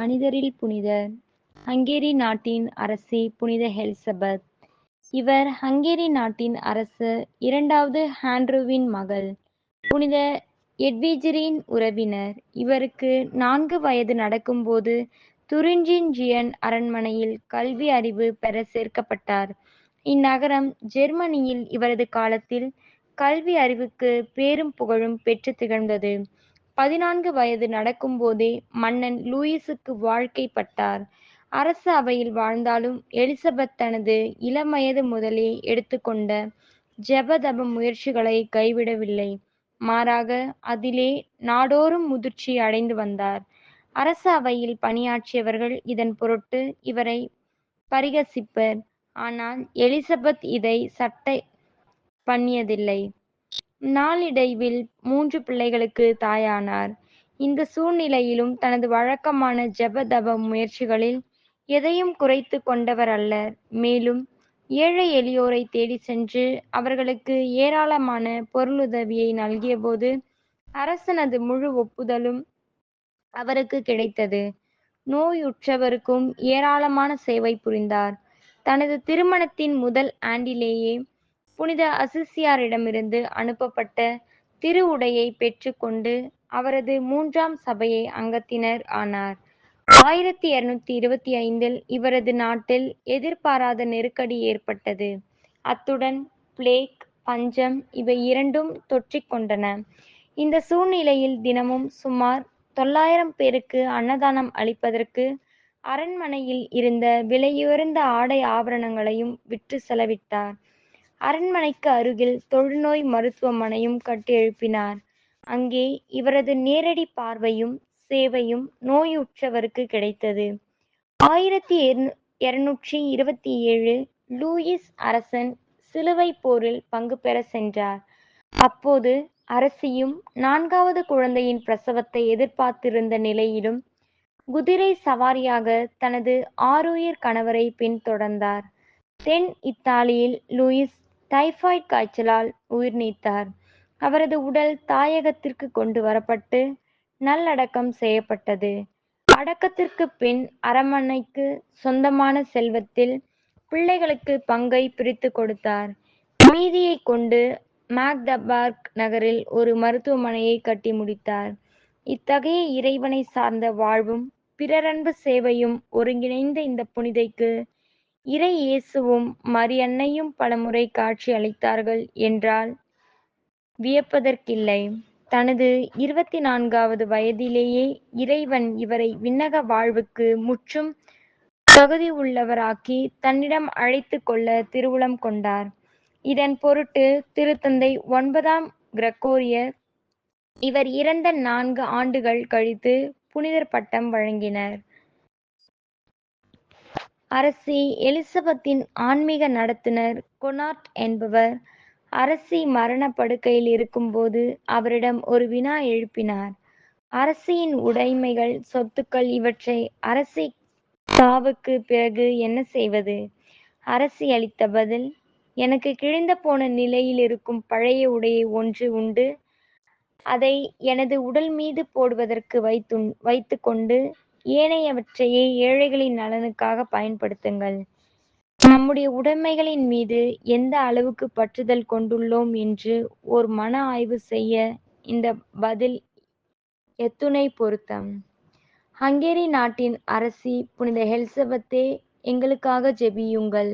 மனிதரில் புனிதர் ஹங்கேரி நாட்டின் அரசி புனித ஹெல்சபத் இவர் ஹங்கேரி நாட்டின் அரசு இரண்டாவது ஆண்ட்ரூவின் மகள். புனித எட்விஜிரின் உறவினர். இவருக்கு நான்கு வயது நடக்கும்போது துரிஞ்சின்ஜியன் அரண்மனையில் கல்வி அறிவு பெற சேர்க்கப்பட்டார். இந்நகரம் ஜெர்மனியில் இவரது காலத்தில் கல்வி அறிவுக்கு பேரும் புகழும் பெற்று திகழ்ந்தது. பதினான்கு வயது நடக்கும்போதே மன்னன் லூயிஸுக்கு வாழ்க்கைப்பட்டார் அரச அவையில் வாழ்ந்தாலும் எலிசபெத் தனது இளவயது முதலே எடுத்துக்கொண்ட ஜெபதப முயற்சிகளை கைவிடவில்லை. மாறாக அதிலே நாடோறும் முதிர்ச்சி அடைந்து வந்தார். அரச அவையில் பணியாற்றியவர்கள் இதன் பொருட்டு இவரை பரிகசிப்பர். ஆனால் எலிசபெத் இதை சட்டை பண்ணியதில்லை. நாளடைவில் மூன்று பிள்ளைகளுக்கு தாயானார். இந்த சூழ்நிலையிலும் தனது வழக்கமான ஜெபதப முயற்சிகளில் எதையும் குறைத்து கொண்டவர் அல்லர் மேலும் ஏழை எளியோரை தேடி சென்று அவர்களுக்கு ஏராளமான பொருளுதவியை நல்கியபோது அரசனது முழு ஒப்புதலும் அவருக்கு கிடைத்தது. நோயுற்றவருக்கும் ஏராளமான சேவை புரிந்தார். தனது திருமணத்தின் முதல் ஆண்டிலேயே புனித அசிசியாரிடமிருந்து அனுப்பப்பட்ட திரு உடையை பெற்றுக்கொண்டு அவரது மூன்றாம் சபையை அங்கத்தினர் ஆனார். ஆயிரத்தி இருநூத்தி இருபத்தி ஐந்தில் இவரது நாட்டில் எதிர்பாராத நெருக்கடி ஏற்பட்டது. அத்துடன் பிளேக் பஞ்சம் இவை இரண்டும் தொற்றிக்கொண்டன இந்த சூழ்நிலையில் தினமும் சுமார் தொள்ளாயிரம் பேருக்கு அன்னதானம் அளிப்பதற்கு அரண்மனையில் இருந்த விலையுயர்ந்த ஆடை ஆபரணங்களையும் விற்று செலவிட்டார். அரண்மனைக்கு அருகில் தொழுநோய் மருத்துவமனையும் கட்டி எழுப்பினார். அங்கே இவரது நேரடி பார்வையும் சேவையும் நோயுற்றவருக்கு கிடைத்தது. ஆயிரத்தி இருநூற்றி இருபத்தி ஏழு லூயிஸ் அரசன் சிலுவை போரில் பங்கு பெற சென்றார். அப்போது அரசியும் நான்காவது குழந்தையின் பிரசவத்தை எதிர்பார்த்திருந்த நிலையிலும் குதிரை சவாரியாக தனது ஆருயிர் கணவரை பின்தொடர்ந்தார். தென் இத்தாலியில் லூயிஸ் டைஃபாய்ட் காய்ச்சலால் உயிர் நீத்தார். அவரது உடல் தாயகத்திற்கு கொண்டு வரப்பட்டு நல்லடக்கம் செய்யப்பட்டது. அடக்கத்திற்கு பின் அரமனைக்கு சொந்தமான செல்வத்தில் பிள்ளைகளுக்கு பங்கை பிரித்து கொடுத்தார். மீதியை கொண்டு மேக்தபார்க் நகரில் ஒரு மருத்துவமனையை கட்டி முடித்தார். இத்தகைய இறைவனை சார்ந்த வாழ்வும் பிறரன்பு சேவையும் ஒருங்கிணைந்த இந்த புனிதைக்கு இறை இயேசுவும் மரியன்னையும் பலமுறை காட்சி அளித்தார்கள் என்றால் வியப்பதற்கில்லை. தனது இருபத்தி நான்காவது வயதிலேயே இறைவன் இவரை விண்ணக வாழ்வுக்கு முற்றும் தகுதி உள்ளவராக்கி தன்னிடம் அழைத்து கொள்ள திருவுளம் கொண்டார். இதன் பொருட்டு திருத்தந்தை ஒன்பதாம் கிரகோரிய இவர் இறந்த நான்கு ஆண்டுகள் கழித்து புனிதர் பட்டம் வழங்கினர். அரசி எலிசபெத்தின் ஆன்மீக நடத்துனர் கொனார்ட் என்பவர். அரசி மரண படுக்கையில் இருக்கும்போது அவரிடம் ஒரு வினா எழுப்பினார். அரசியின் உடைமைகள் சொத்துக்கள் இவற்றை அரசி சாவுக்கு பிறகு என்ன செய்வது? அரசி அளித்த பதில் எனக்கு கிழிந்த போன நிலையில் இருக்கும் பழைய உடையை ஒன்று உண்டு. அதை எனது உடல் மீது போடுவதற்கு வைத்து வைத்து கொண்டு ஏனையவற்றையே ஏழைகளின் நலனுக்காக பயன்படுத்துங்கள். நம்முடைய உடைமைகளின் மீது எந்த அளவுக்கு பற்றுதல் கொண்டுள்ளோம் என்று ஓர் மன ஆய்வு செய்ய இந்த பதில் எத்துணை பொருத்தம். ஹங்கேரி நாட்டின் அரசி புனித ஹெல்சபத்தே எங்களுக்காக ஜெபியுங்கள்